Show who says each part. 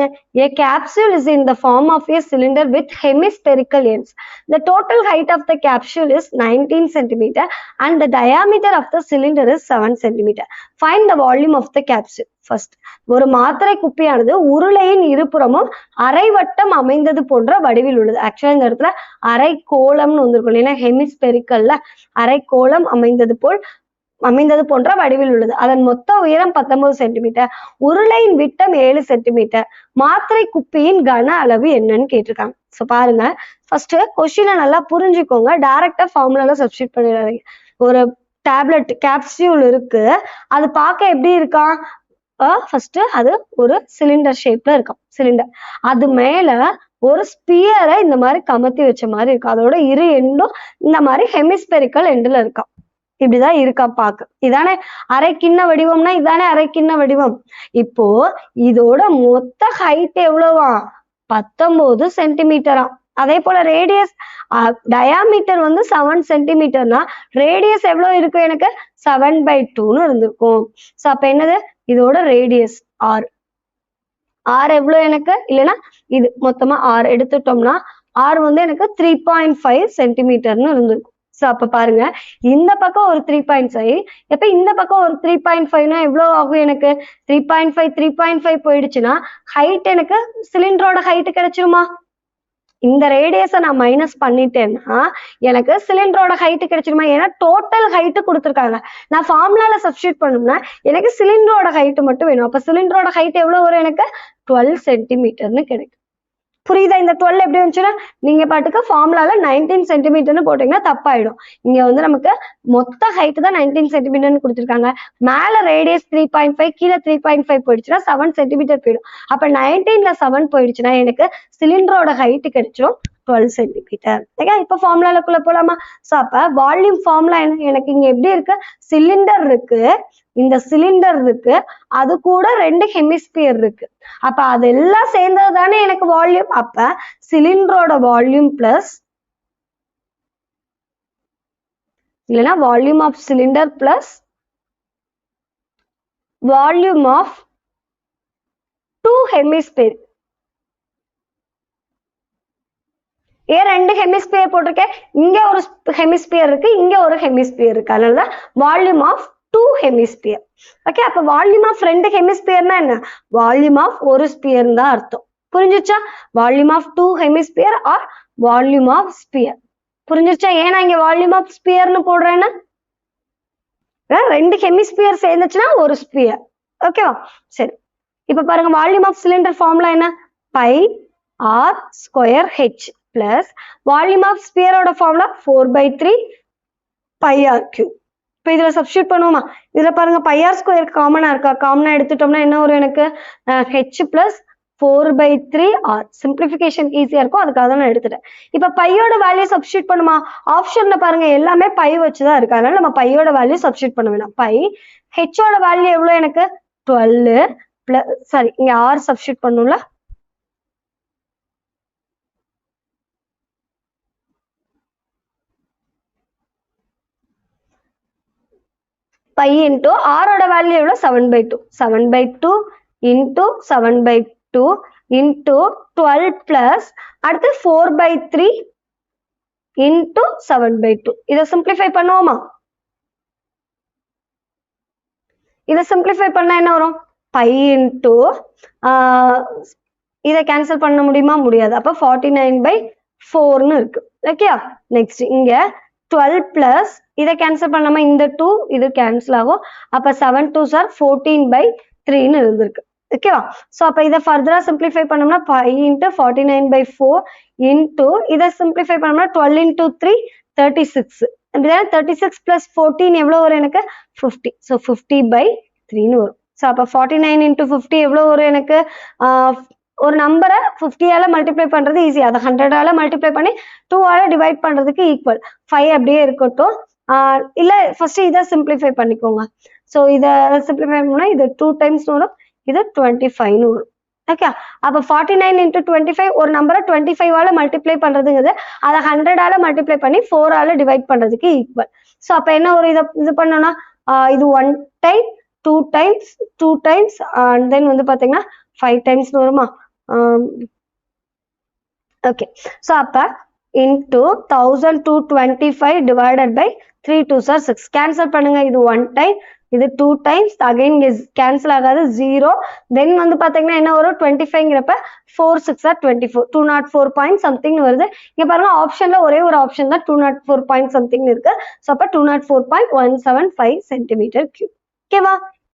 Speaker 1: பாருங்க a capsule is in the form of a cylinder with hemispherical ends the total height of the capsule is 19 centimeter and the diameter of the cylinder is 7 centimeter find the volume of the capsule first ஒரு மாத்திரை குப்பியானது உருளையின் இருபுறமும் அரைவட்டம் அமைந்தது போன்ற வடிவில் உள்ளது ஆக்சுவலா இந்த இடத்துல அரை கோளம்னு வந்திருக்கும் இல்லைன்னா ஹெமிஸ்பெரிக்கல்ல அரை கோளம் அமைந்தது போல் அமைந்தது போன்ற வடிவில் உள்ளது. அதன் மொத்த உயரம் பத்தொன்பது சென்டிமீட்டர். உருளையின் விட்டம் ஏழு சென்டிமீட்டர். மாத்திரை குப்பியின் கன அளவு என்னன்னு கேட்டிருக்காங்க. ஸோ பாருங்க. ஃபர்ஸ்ட் கொஸ்டினை நல்லா புரிஞ்சுக்கோங்க. டைரக்டா ஃபார்முலால சப்ஸ்டியூட் பண்ணிடாதீங்க. ஒரு டேப்லெட் கேப்சியூல் இருக்கு. அது பார்க்க எப்படி இருக்கா? ஃபர்ஸ்ட் அது ஒரு சிலிண்டர் ஷேப்ல இருக்கும். சிலிண்டர் அது மேல ஒரு ஸ்பியரை இந்த மாதிரி கமத்தி வச்ச மாதிரி இருக்கும். அதோட இரு எண்டும் இந்த மாதிரி ஹெமிஸ்பெரிக்கல் எண்டுல இருக்கும். இப்படிதான் இருக்கா பாக்கு. இதானே அரை கிண்ண வடிவம்னா இதானே அரை கிண்ண வடிவம். இப்போ இதோட மொத்த ஹைட் எவ்வளவா? பத்தொன்பது சென்டிமீட்டரா அதே போல ரேடியஸ் டயாமீட்டர் வந்து செவன் சென்டிமீட்டர்னா ரேடியஸ் எவ்வளவு இருக்கும் எனக்கு? செவன் பை டூன்னு இருந்திருக்கும். ஸோ அப்ப என்னது? இதோட ரேடியஸ் ஆர் ஆர் எவ்வளவு எனக்கு? இல்லைன்னா இது மொத்தமா ஆர் எடுத்துட்டோம்னா ஆர் வந்து எனக்கு த்ரீ பாயிண்ட் ஃபைவ் சென்டிமீட்டர்னு இருந்திருக்கும். ஸோ அப்ப பாருங்க. இந்த பக்கம் ஒரு த்ரீ பாயிண்ட் ஃபைவ் எப்ப இந்த பக்கம் ஒரு த்ரீ பாயிண்ட் ஃபைவ்னா எவ்வளவு ஆகும் எனக்கு? Three point five three point five போயிடுச்சுன்னா ஹைட் எனக்கு சிலிண்டரோட ஹைட் கிடைச்சிருமா? இந்த ரேடியஸை நான் மைனஸ் பண்ணிட்டேன்னா எனக்கு சிலிண்டரோட ஹைட்டு கிடைச்சிருமா? ஏன்னா டோட்டல் ஹைட்டு கொடுத்துருக்காங்க. நான் ஃபார்முலால சப்ஸ்டியூட் பண்ணோம்னா எனக்கு சிலிண்டரோட ஹைட்டு மட்டும் வேணும். அப்போ சிலிண்டரோட ஹைட் எவ்வளோ வரும் எனக்கு? டுவெல் சென்டிமீட்டர்னு கிடைக்கும். புரியுதா? இந்த டுவெல் எப்படி வந்துச்சுன்னா நீங்க பாட்டுக்கு ஃபார்முலால நைன்டீன் சென்டிமீட்டர்னு போட்டீங்கன்னா தப்பாயிடும். இங்க வந்து நமக்கு மொத்த ஹைட் தான் நைன்டீன் சென்டிமீட்டர்னு கொடுத்துருக்காங்க. மேல ரேடியஸ் த்ரீ பாயிண்ட் ஃபைவ் கீழே த்ரீ பாயிண்ட் ஃபைவ் போயிடுச்சுன்னா செவன் சென்டிமீட்டர் போயிடும். அப்ப நைன்டீன்ல செவன் போயிடுச்சுன்னா எனக்கு சிலிண்டரோட ஹைட் கிடைச்சிடும் டுவெல் சென்டிமீட்டர் ஓகே இப்போ ஃபார்முலாக்குள்ள போலாமா? ஸோ அப்போ வால்யூம் ஃபார்முலா என்ன? எனக்கு இங்க எப்படி இருக்கு? சிலிண்டர் இருக்கு. இந்த சிலிண்டர் இருக்கு. அது கூட ரெண்டு ஹெமிஸ்பியர் இருக்கு. அப்ப அதெல்லாம் சேர்ந்தது தானே எனக்கு வால்யூம் அப்ப சிலிண்டரோட வால்யூம் பிளஸ் இல்லைன்னா volume of cylinder plus volume of two hemisphere ஏன் ரெண்டு ஹெமிஸ்பியர் போட்டிருக்கேன்? இங்க ஒரு ஹெமிஸ்பியர் இருக்கு இங்க ஒரு ஹெமிஸ்பியர் இருக்கு. அதனாலதான் volume of two hemisphere okay அப்ப வால்யூம் ஆஃப் ரெண்டு ஹெமிஸ்பியர்னா என்ன? வால்யூம் ஆஃப் ஒரு ஸ்பியர் தான் அர்த்தம். புரிஞ்சுச்சா? Volume of two hemisphere or volume of sphere புரிஞ்சிருச்சா ஏன் நான் இங்க வால்யூம் ஆஃப் ஸ்பியர்னு போடுறேன்னா? ரெண்டு ஹெமிஸ்பியர் சேர்ந்துச்சுன்னா ஒரு ஸ்பியர் ஓகேவா சரி. இப்ப பாருங்க வால்யூம் ஆஃப் சிலிண்டர் ஃபார்ம்ல என்ன? Pi r square h plus volume of ஸ்பியரோட formula four by three pi r cube இப்போ இதில் சப்ஸ்டியூட் பண்ணுவோமா? இதில் பாருங்க பை ஆர் ஸ்கொயர் காமனா இருக்கா? காமனாக எடுத்துட்டோம்னா என்ன வரும் எனக்கு? H plus four by three r simplification ஈஸியாக இருக்கும். அதுக்காக தான் நான் எடுத்துட்டேன். இப்போ பையோட வேல்யூ சப்ஸ்டியூட் பண்ணுமா? ஆப்ஷனில் பாருங்க எல்லாமே பை வச்சு தான் இருக்கு. அதனால நம்ம பையோட வேல்யூ சப்ஸ்டியூட் பண்ண வேணாம். பை ஹெச்சோட வேல்யூ எவ்வளோ எனக்கு? டுவெல் பிளஸ் சாரி இங்கே ஆர் சப்ஸ்டியூட் பண்ணும்ல? பை இன்டூ ஆரோட வேல்யூ எவ்வளோ seven by two seven by two into seven by two into twelve plus அடுத்து four by three into seven by two இதை சிம்பிளிஃபை பண்ணுவோமா? இதை சிம்பிளிஃபை பண்ணா என்ன வரும்? பை இன்டூ இதை கேன்சல் பண்ண முடியுமா? முடியாது. அப்போ ஃபார்ட்டி நைன் பை ஃபோர்னு இருக்கு. ஓகேயா நெக்ஸ்ட் இங்க டுவெல் பிளஸ் இதை கேன்சல் பண்ணாம இந்த டூ இது கேன்சல் ஆகும். அப்ப seven two are fourteen by த்ரீன்னு இருந்திருக்கு ஓகேவா ஸோ அப்போ இதை ஃபர்தராக சிம்பிளிஃபை பண்ணோம்னா five into forty nine by four into இதை சிம்பிளிஃபை பண்ணோம்னா twelve into three thirty six அப்படிதானே? தேர்ட்டி சிக்ஸ் ப்ளஸ் ஃபோர்டீன் எவ்வளோ வரும் எனக்கு? ஃபிஃப்டி ஸோ ஃபிஃப்டி பை த்ரீன்னு வரும். ஸோ அப்போ ஃபார்ட்டி நைன் இன்ட்டு ஃபிஃப்டி எவ்வளோ வரும் எனக்கு? ஒரு நம்பரை ஃபிஃப்டியால மல்டிப்ளை பண்றது ஈஸி அதை ஹண்ட்ரடால மல்டிப்ளை பண்ணி டூவால டிவைட் பண்றதுக்கு ஈக்குவல் ஃபைவ் அப்படியே இருக்கட்டும். இல்ல ஃபர்ஸ்ட் இதை சிம்பிளிஃபை பண்ணிக்கோங்க. ஸோ இதை சிம்பிளிஃபை பண்ணா இது டூ டைம்ஸ் வரும் இது டுவெண்ட்டி ஃபைவ்னு வரும் ஓகே அப்போ forty nine into twenty five ஒரு நம்பரை டுவெண்ட்டி ஃபைவால மல்டிப்ளை பண்றதுங்கிறது அதை ஹண்ட்ரடால மல்டிப்ளை பண்ணி ஃபோரால டிவைட் பண்றதுக்கு ஈக்குவல் ஸோ அப்போ என்ன ஒரு இதை இது பண்ணோம்னா இது one time two times two times and then வந்து பாத்தீங்கன்னா ஃபைவ் டைம்ஸ்னு வருமா ஓகே ஸோ அப்போ into thousand two twenty five divided by three two are six cancel பண்ணுங்க. இது ஒன் டைம் இது டூ டைம்ஸ் அகைன் கேன்சல் ஆகாது. ஜீரோ தென் வந்து பார்த்தீங்கன்னா என்ன வரும்? Twenty ஃபைவ்ங்கிறப்ப four six or twenty four two naught four point something வருது. இங்கே பாருங்க ஆப்ஷனில் ஒரே ஒரு ஆப்ஷன் தான் two naught four point something இருக்கு. ஸோ அப்போ two naught four point one seven five centimetre cube ஓகேவா